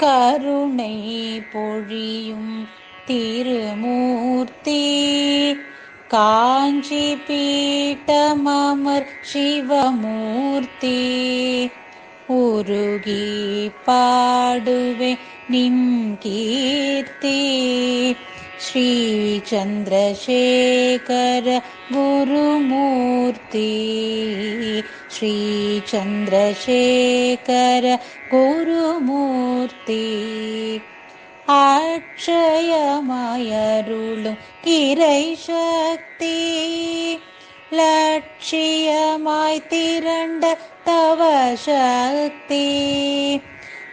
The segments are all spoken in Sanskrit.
கருணை பொழியும் திருமூர்த்தி காஞ்சி பீட்டமர் சிவமூர்த்தி உருகி பாடுவே நின் கீர்த்தி ஸ்ரீ சந்திரசேகர श्रीचन्द्रशेखर गुरुमूर्ति। अक्षयमयरुळु मायरु किरै शक्ति। लक्ष्य मायतिरण्ड तव शक्ति।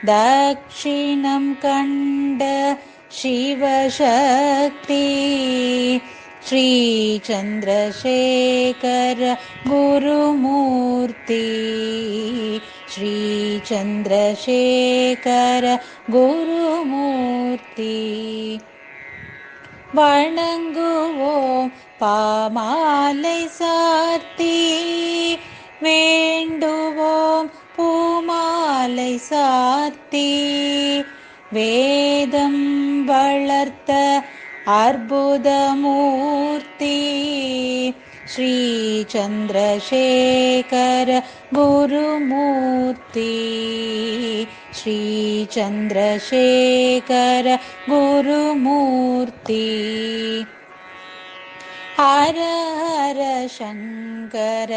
दक्षिणं कण्ड शिवशक्ति। श्रीचन्द्रशेखर गुरुमूर्ति श्रीचन्द्रशेखर गुरुमूर्ति வணங்குவோம் பாமாலை சார்த்தி. வேண்டுவோம் பூமாலை சார்த்தி. வேதம் வளர்த்த அற்புதமூர்த்தி ஸ்ரீ சந்திரசேகர குருமூர்த்தி ஸ்ரீ சந்திரசேகர குருமூர்த்தி ஹர ஹர சங்கர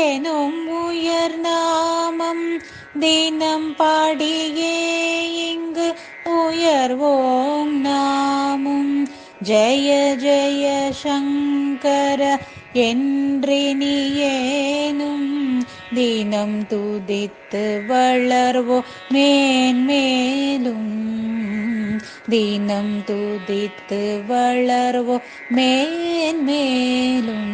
எனும் உயர் நாமம் தினம் பாடியே இங்கு உயர்வோம் நாமும் ஜெய ஜெய சங்கர என்றினியேனும் தினம் துதித்து வளர்வோ மேன்மேலும் தினம் துதித்து வளர்வோ மேன்மேலும்